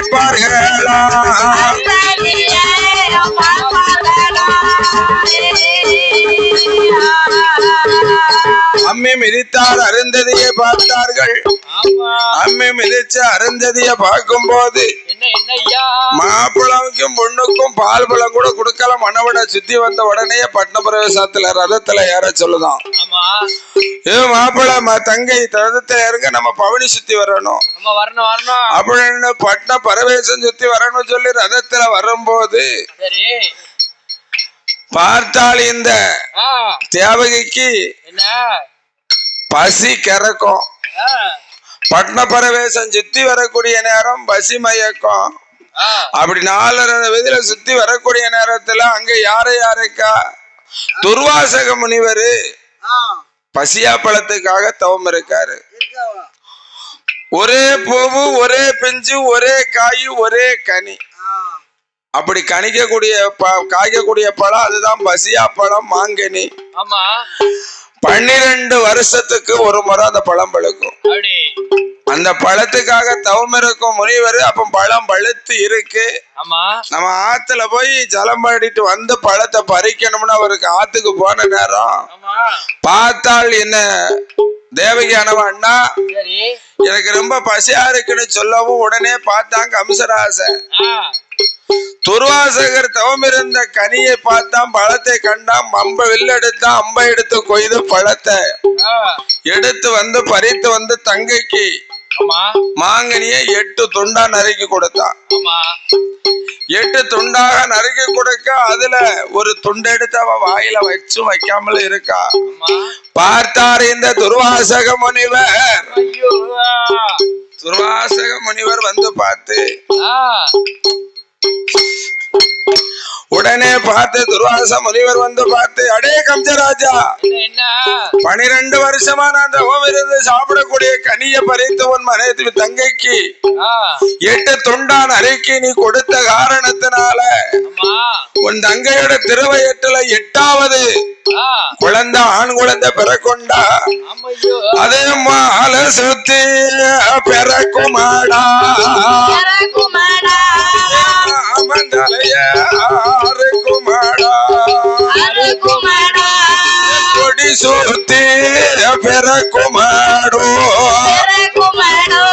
மிதிப்பார்களா அம்மி மிதித்தால் அருந்ததியை பார்த்தார்கள். அம்மி மிதிச்சு அருந்ததியை பார்க்கும் போது மாப்பிளவுக்கும் பொண்ணுக்கும் பால் பழம் கூட கொடுக்கல. மனவட சுத்தி வந்த உடனே பட்ன பிரவேசத்துல ரதத்துல ஏற சொல்லுதான். ஏ மாப்பிள ம- தங்கை ரதத்துல இறங்க நம்ம பவனி சுத்தி வரணும். அப்படின்னு பட்ன பரவேசம் சுத்தி வரணும் சொல்லி ரதத்துல வரும்போது பார்த்தால் இந்த தேவகைக்கு பசி கிறக்கும். பட்ன பரவேசம் சுத்தி வரக்கூடிய நேரம் பசி மயக்கம் அப்படி நாலரை விதில சுத்தி வரக்கூடிய நேரத்துல அங்க யாரு யாருக்கா? துர்வாசக முனிவரு. பசியா பழத்துக்காக தவம் இருக்காரு. ஒரே பூவு ஒரே பிஞ்சு ஒரே காய் ஒரே கனி. அப்படி கணிக்கக்கூடிய காய்க்கக்கூடிய பழம் அதுதான் பசியா பழம் மாங்கனி பன்னிரெண்டு வருஷத்துக்கு ஒரு முறை அந்த பழம் பழுக்கும். அப்படி. அந்த பழத்துக்காக தவம் இருக்கும் முனிவர் அப்ப பழம் பழுத்து இருக்கு. நம்ம ஆத்துல போய் ஜலம் பாடிட்டு வந்து பழத்தை பறிக்கணும்னு அவருக்கு ஆத்துக்கு போன நேரம் பார்த்தால் என்ன? தேவகியானவ அண்ணா எனக்கு ரொம்ப பசியா இருக்குன்னு சொல்லவும் உடனே பார்த்தாங்க கம்சராசன் துர்வாசகர் தவம் இருந்த கனியை பார்த்தான் பழத்தை கண்டான் அம்ப வில்லு எடுத்தான் அம்பை எடுத்து கொய்து பழத்தை. எடுத்து வந்து பறித்து வந்து தங்கைக்கு மாங்கனியை எட்டு துண்டா நறுக்கி கொடுத்தான் எட்டு துண்டாக நறுக்கி கொடுக்க அதுல ஒரு துண்டு எடுத்து அவ வாயில வச்சும் வைக்காமல் இருக்கா. பார்த்தார் இந்த துர்வாசக முனிவர். துர்வாசக முனிவர் வந்து பார்த்து உடனே பார்த்து துர்வாச முனிவர் வந்து பார்த்து அடே கம்சராஜா பனிரெண்டு வருஷமா நான் தவம் இருந்து சாப்பிடக்கூடிய கனிய பறித்து உன் மனைவி தங்கைக்கு எட்டு துண்டான் அறைக்கு நீ கொடுத்த காரணத்தினால உன் தங்கையோட திருவயத்துல எட்டாவது குழந்தை ஆண் குழந்தை பிறக்கொண்டா. அதே மாலை சுத்தி பிறக்குமாடா. கொடி சுத்தி பிறக்குமாடோ.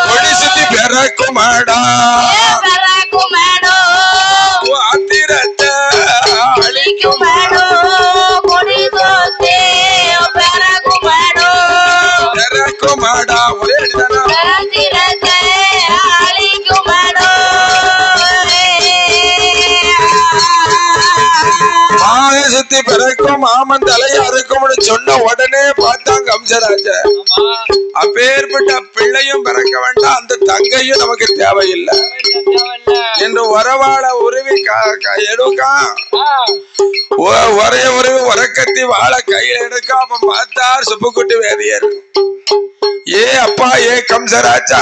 கொடி சுத்தி பிறக்குமாடா. ஆத்திரத்தை சுத்தி பிறக்கும் மாமன் தலையா இருக்கும்னு சொன்ன உடனே பார்த்தாங்க கம்சராஜ ஆமா. அப்பேற்பட்ட பிள்ளையும் பிறக்க வேண்டாம் அந்த தங்கையும் நமக்கு தேவையில்லை. என்று உறவாட உருவி க- க- எடுக்கான் ஆ. ஒ- ஒரே உருவி உறக்கத்தி வாழ கையில எடுக்க அப்ப பார்த்தார் சுப்புக்குட்டி வேதியர். ஏ அப்பா ஏ கம்சராஜா.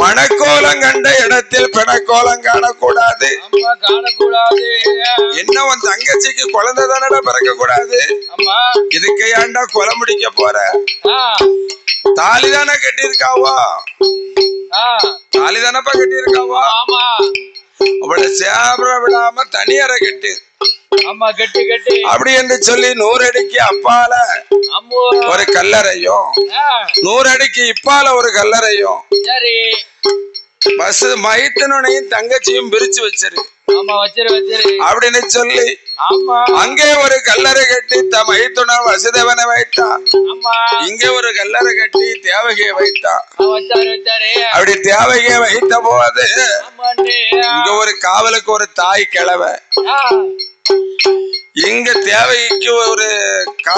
மணக்கோலம் கண்ட இடத்தில் பிணக்கோலம் காணக்கூடாது. காணக்கூடாது. என்ன உன் தங்கச்சிக்கு குழந்தை தானடா பிறக்க கூடாது இதுக்கு ஏன்டா கொலை முடிக்க போற? தாலி தானே கட்டியிருக்காவோ? தாலி தானப்பா கட்டியிருக்காவோ? அவளை சேபர விடாம தனியறை கட்டு. ஆமா கெட்டி கெட்டி. அப்படி என்று சொல்லி நூறு அடிக்கு அப்பால அம்மு. ஒரு கல்லறையும். நூறு அடிக்கு இப்பால ஒரு கல்லறையும். சரி. பஸ் மைத்தனுனையும் தங்கச்சியும் பிரிச்சு வச்சிரு. அப்படின்னு சொல்லி அங்கே ஒரு கல்லறை கட்டி த மைத்துன வசுதேவனை வைத்தா. ஆமா. இங்கே ஒரு கல்லறை கட்டி தேவகியை வைத்தா. ஆ, வச்சாரு வச்சாரு. அப்படி தேவகியை வைத்த போது இங்க ஒரு காவலுக்கு ஒரு தாய் கிழவ. இங்க தேவைக்கு ஒரு